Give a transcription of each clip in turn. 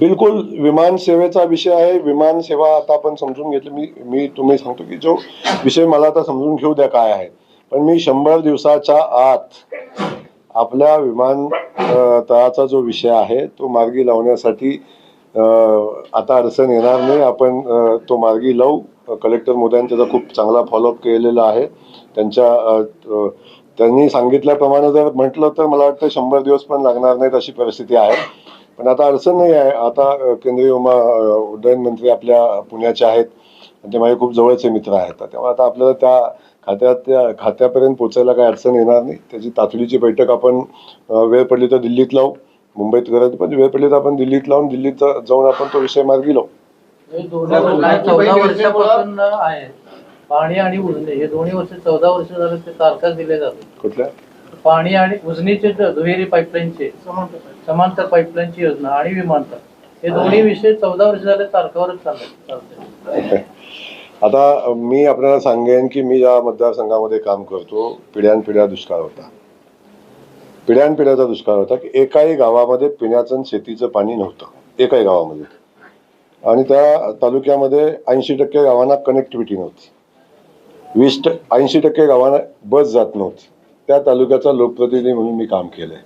बिलकुल विमान सेवेचा विषय आहे. विमान सेवा आता आपण समजून घेतली. मी मी तुम्ही सांगतो की जो विषय मला आता समजून घेऊ द्या काय आहे. पण मी शंभर दिवसाच्या आत आपल्या विमान तळाचा जो विषय आहे तो मार्गी लावण्यासाठी आता अडचण येणार नाही. आपण तो मार्गी लावू. कलेक्टर मोदयांनी त्याचा खूप चांगला फॉलोअप केलेला आहे. त्यांच्या त्यांनी सांगितल्याप्रमाणे जर म्हटलं तर मला वाटतं शंभर दिवस पण लागणार नाहीत अशी परिस्थिती आहे. पण आता अडचण नाही आहे. आता केंद्रीय उड्डयन मंत्री आपल्या पुण्याचे आहेत. आणि ते माझे खूप जवळचे मित्र आहेत. त्यामुळे आता आपल्याला त्या खात्यात त्या खात्यापर्यंत पोचायला काही अडचण येणार नाही. त्याची तातडीची बैठक आपण वेळ पडली तर दिल्लीत लावू. मुंबईत गरज पण वेळ पडली तर आपण दिल्लीत लावून दिल्लीत जा- जाऊन आपण तो विषय मार्गी लावू. दोन्ही काय चौदा वर्षापासून आहे. पाणी आणि उजनी. हे दोन्ही वर्ष चौदा वर्ष झाले ते तारखाच दिले जाते कुठल्या? पाणी आणि उजनीचे दुहेरी पाईपलाईनचे समांतर पाईपलाईनची योजना आणि विमानतळ. हे दोन्ही विषय चौदा वर्ष झाले तारखावरच चालले आता मी आपल्याला सांगेन की मी या मतदारसंघामध्ये काम करतो पिढ्यानपिढ्या दुष्काळ होता. पिढ्यानपिढ्याचा दुष्काळ होता की एकाही गावामध्ये पिण्याचं आणि शेतीचं पाणी नव्हतं एकाही गावामध्ये. आणि त्या तालुक्यामध्ये ऐंशी टक्के गावांना कनेक्टिव्हिटी नव्हती. वीस ऐंशी टक्के गावांना बस जात नव्हती. त्या तालुक्याचा लोकप्रतिनिधी म्हणून मी काम केलंय.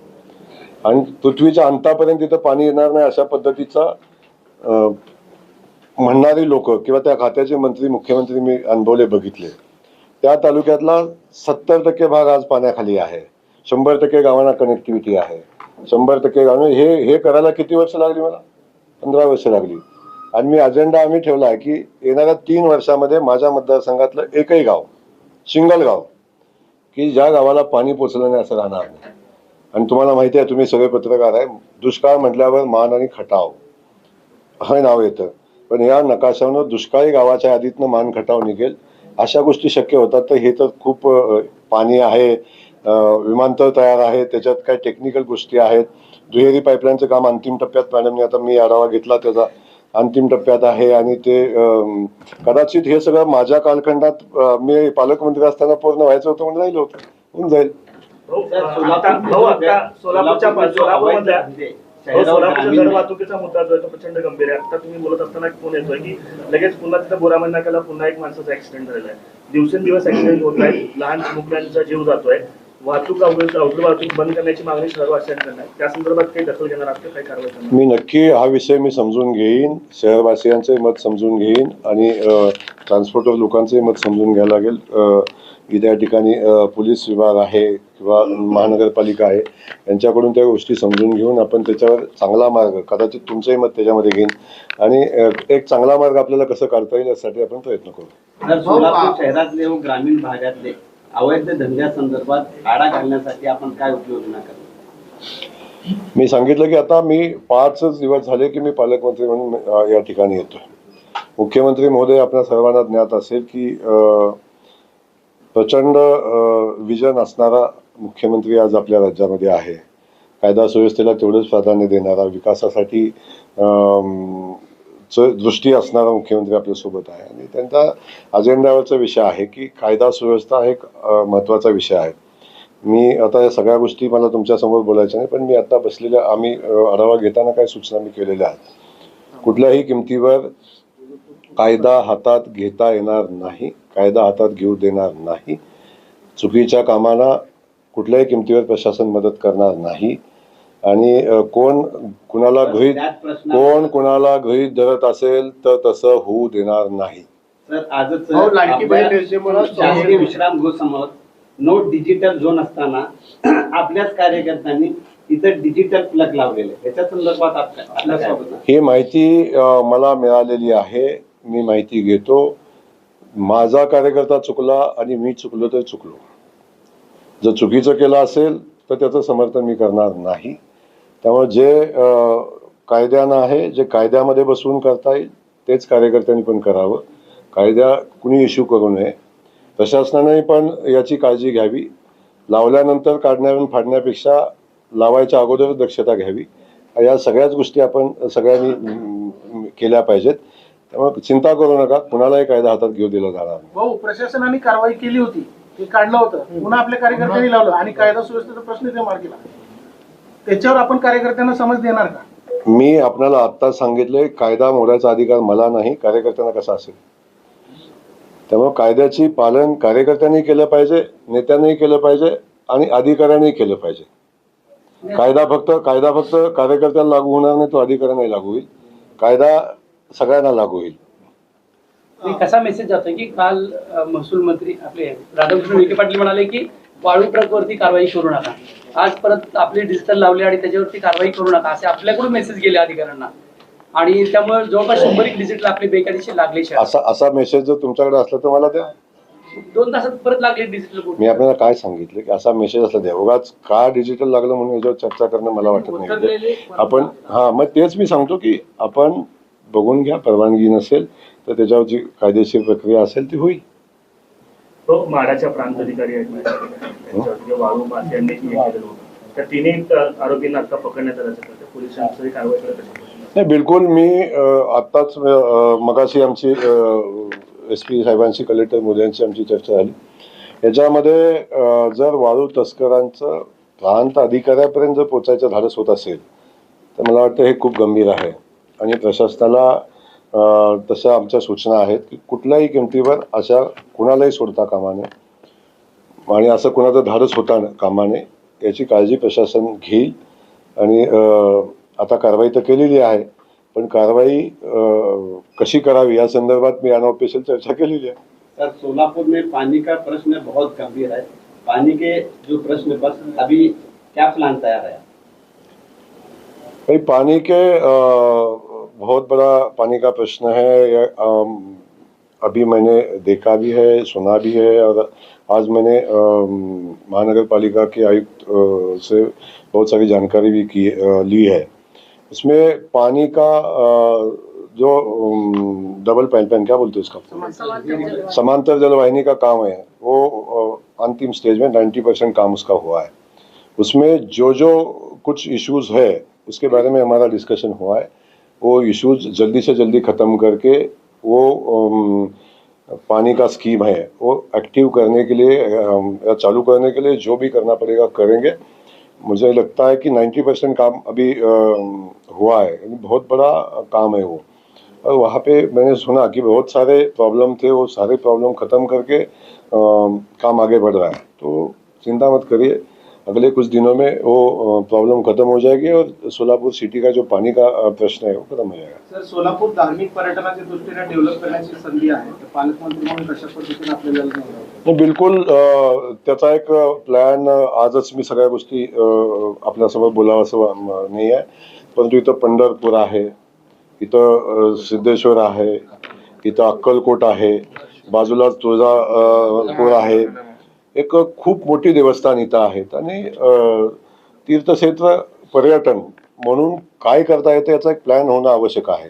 आणि पृथ्वीच्या अंतापर्यंत तिथं पाणी येणार नाही अशा पद्धतीचा म्हणणारी लोक किंवा त्या खात्याचे मंत्री मुख्यमंत्री मी अनुभवले बघितले. त्या तालुक्यातला सत्तर टक्के भाग आज पाण्याखाली आहे. शंभर टक्के गावांना कनेक्टिव्हिटी आहे. शंभर टक्के गाव हे हे करायला किती वर्ष लागली मला? पंधरा वर्ष लागली. आणि मी अजेंडा आम्ही ठेवला आहे की येणाऱ्या तीन वर्षामध्ये माझ्या मतदारसंघातलं एकही गाव सिंगल गाव की ज्या गावाला पाणी पोचलं नाही असं राहणार नाही. आणि तुम्हाला माहिती आहे तुम्ही सगळे पत्रकार आहे. दुष्काळ म्हटल्यावर मान आणि खटाव. हे नाव येतं. पण या नकाशावर दुष्काळी गावाच्या यादीतनं मान खटाव निघेल. अशा गोष्टी शक्य होतात. तर हे तर खूप पाणी आहे. विमानतळ तयार आहे. त्याच्यात काही टेक्निकल गोष्टी आहेत. दुहेरी पाईपलाईनचं काम अंतिम टप्प्यात मॅडमने आता मी आढावा घेतला त्याचा. अंतिम टप्प्यात आहे आणि ते कदाचित हे सगळं माझ्या कालखंडात मी पालकमंत्री असताना पूर्ण व्हायचं होतं म्हणून राहिलं होतं. होऊन जाईल. सोलापूरच्या सोलापूरच्या जड वाहतुकीचा मुद्दा जो आहे तो प्रचंड गंभीर आहे. आता तुम्ही बोलत असताना एक फोन येतोय की लगेच पुन्हा तिथं बोरामन नाक्याला पुन्हा एक माणसाचा ऍक्सिडेंट झालेला आहे. दिवसेंदिवस ऍक्सिडेंट होत आहेत लहान चिमुकल्यांचा जीव जातोय. वाहतूक अवघड वाहतूक बंद करण्याची मागणी आहे. त्या संदर्भात काही दखल घेणार? काही कारवाई मी नक्की हा विषय मी समजून घेईन. शहरवासियांचे मत समजून घेईन आणि ट्रान्सपोर्टर लोकांचंही मत समजून घ्यायला लागेल. की त्या ठिकाणी पोलीस विभाग आहे. किंवा महानगरपालिका आहे यांच्याकडून त्या गोष्टी समजून घेऊन आपण त्याच्यावर चांगला मार्ग कदाचित तुमचंही मत त्याच्यामध्ये घेईन. आणि एक चांगला मार्ग आपल्याला कसं काढता येईल यासाठी आपण प्रयत्न करू. सोलापूर शहरातले व ग्रामीण भागातले अवैध धंद्यासंदर्भात आळा घालण्यासाठी आपण काय उपाययोजना करतो मी सांगितलं की आता मी पाचच दिवस झाले की मी पालकमंत्री म्हणून या ठिकाणी येतोय. मुख्यमंत्री महोदय आपल्या सर्वांना ज्ञात असेल की प्रचंड विजन असणारा मुख्यमंत्री आज आपल्या राज्यामध्ये आहे. कायदा सुव्यवस्थेला तेवढंच प्राधान्य देणारा विकासासाठी च दृष्टी असणारा मुख्यमंत्री आपल्यासोबत आहे. आणि त्यांचा अजेंड्यावरचा विषय आहे की कायदा सुव्यवस्था हा एक महत्त्वाचा विषय आहे. मी आता या सगळ्या गोष्टी मला तुमच्यासमोर बोलायच्या नाही पण मी आता बसलेल्या आम्ही आढावा घेताना काही सूचना मी केलेल्या आहेत. कुठल्याही किमतीवर कायदा हातात घेता येणार नाही कायदा हातात घेऊ देणार नाही. चुकीच्या कामाला कुठल्याही किमतीवर प्रशासन मदत करणार नाही. आणि कोण कुणाला गृहीत कोण कुणाला गृहीत धरत असेल तर तसं होऊ देणार नाही. नो डिजिटल झोन असताना आपल्याच कार्यकर्त्यांनी इथं डिजिटल प्लग लावलेले त्याच्या संदर्भात? ही माहिती मला मिळालेली आहे. मी माहिती घेतो. माझा कार्यकर्ता चुकला आणि मी चुकलो तर चुकलो. जर चुकीचं केलं असेल तर त्याचं समर्थन मी करणार नाही. त्यामुळे जे कायद्यानं आहे जे कायद्यामध्ये बसवून करता येईल तेच कार्यकर्त्यांनी पण करावं. कायद्या कुणी इश्यू करू नये. प्रशासनाने पण याची काळजी घ्यावी. लावल्यानंतर काढण्या फाडण्यापेक्षा लावायच्या अगोदर दक्षता घ्यावी. या सगळ्याच गोष्टी आपण सगळ्यांनी केल्या पाहिजेत. त्यामुळे चिंता करू नका. कुणालाही कायदा हातात घेऊ दिला जाणार नाही. प्रशासनाने कारवाई केली होती. ते काढलं होतं. पुन्हा आपल्या कार्यकर्त्यांनी लावलं. आणि कायदा सुव्यवस्थेचा प्रश्न ते मार्गीला त्याच्यावर आपण कार्यकर्त्यांना समज देणार का? मी आपल्याला आत्ताच सांगितले कायदा मोडायचा अधिकार मला नाही कार्यकर्त्यांना कसा असेल? त्यामुळे कायद्याची पालन कार्यकर्त्यांनी केलं पाहिजे नेत्यांनी केलं पाहिजे आणि अधिकाऱ्यांनी केलं पाहिजे. कायदा फक्त कायदा फक्त कार्यकर्त्यांना लागू होणार नाही तो अधिकाऱ्यांनाही लागू होईल. कायदा सगळ्यांना लागू होईल. कसा मेसेज जातोय की काल महसूल मंत्री आपले राधाकृष्ण विखे पाटील म्हणाले की वाळू ट्रकवरती कारवाई करू नका. आज परत आपले डिजिटल लावले आणि त्याच्यावरती कारवाई करू नका. असे आपल्याकडून मेसेज गेले अधिकाऱ्यांना. आणि त्यामुळे जवळपास शंभर एक डिजिटल आपले बेकायदेशीर लागले. असा असा मेसेज जर तुमच्याकडे असला तर मला द्या. दोन तासात परत लागले डिजिटल मी आपल्याला काय सांगितलं की असा मेसेज असला द्या. उगाच का डिजिटल लागलं म्हणून याच्यावर चर्चा करणं मला वाटत नाही. आपण हा मग तेच मी सांगतो की आपण बघून घ्या परवानगी नसेल तर त्याच्यावर जी कायदेशीर प्रक्रिया असेल ती होईल. तो माडाच्या प्रांत अधिकारी आहेत माझ्याकडे. वाळू आरोपींना आता पकडण्यात आलं पोलिसांची कारवाई करत नाही बिलकुल मी आत्ताच मगाशी आमची एस पी साहेबांशी कलेक्टर मोदयांची आमची चर्चा झाली. याच्यामध्ये जर वाळू तस्करांचं प्रांत अधिकाऱ्यापर्यंत जर पोचायचं धाडस होत असेल तर मला वाटतं हे खूप गंभीर आहे. आणि प्रशासनाला तशा आमच्या सूचना आहेत की कुठल्याही किमतीवर अशा कुणालाही सोडता कामा नये. आणि असं कुणाचं धाडस होता कामा नये. याची काळजी प्रशासन घेईल. आणि आता कारवाई तर केलेली आहे पण कारवाई कशी करावी या संदर्भात मी अनऑफिशियल चर्चा केलेली आहे. सर सोलापुर में पानी का प्रश्न बहुत गंभीर है. पानी के जो प्रश्न बस अभी क्या प्लान तैयार है? भाई पानी के अ, बहुत बड़ा पानी का प्रश्न है अभी मैंने देखा भी है, सुना भी है, और आज मैंने महानगर पालिका के आयुक्त से बहुत सारी जानकारी भी की ली है। इसमें पानी का जो डबल पाइपलाइन क्या बोलते हैं उसका? समांतर जलवाहिनी का काम है, वो अंतिम स्टेज में 90 परसेंट काम उसका हुआ है। उसमें जो जो कुछ इश्यूज़ है, उसके बारे में हमारा डिस्कशन हुआ है। वो इश्यूज़ जल्दी से जल्दी ख़त्म करके वो पानी का स्कीम है। वो एक्टिव करने के लिए या चालू करने के लिए जो भी करना पड़ेगा करेंगे। मुझे लगता है कि 90 परसेंट काम अभी हुआ है। बहुत बड़ा काम है वो। और वहाँ पे मैंने सुना कि बहुत सारे प्रॉब्लम थे, वो सारे प्रॉब्लम ख़त्म करके काम आगे बढ़ रहा है। तो चिंता मत करिए। अगले कुछ दिनों में वो प्रॉब्लम खत्म हो जाएगी और सोलापुर सिटी का जो पानी का प्रश्न है वो खत्म हो जाएगा। सर सोलापूर धार्मिक पर्यटनाच्या दृष्टीने डेव्हलप करण्याची संधी आहे. तर पालकमंत्री म्हणून कशा पद्धतीने आपल्याला नाही, बिलकुल त्याचा एक प्लॅन आजच मी सगळ्या गोष्टी आपल्यासोबत बोलावं असं नाही आहे. परंतु इथं पंढरपूर आहे इथं सिद्धेश्वर आहे इथं अक्कलकोट आहे बाजूला तुळजापूर आहे एक खूप मोठी देवस्थान इथं आहेत. आणि तीर्थक्षेत्र पर्यटन म्हणून काय करता येतं याचा एक प्लॅन होणं आवश्यक आहे.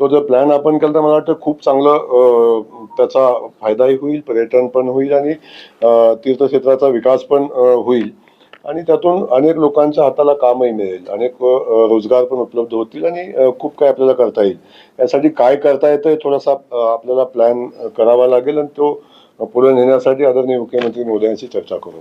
तो जर प्लॅन आपण केला तर मला वाटतं खूप चांगलं त्याचा फायदाही होईल पर्यटन पण होईल आणि तीर्थक्षेत्राचा विकास पण होईल. आणि त्यातून अनेक लोकांच्या हाताला कामही मिळेल. अनेक रोजगार पण उपलब्ध होतील आणि खूप काही आपल्याला करता येईल. यासाठी काय करता येतं थोडासा आपल्याला प्लॅन करावा लागेल आणि तो पुढे नेण्यासाठी आदरणीय मुख्यमंत्री मोदयांशी चर्चा करू.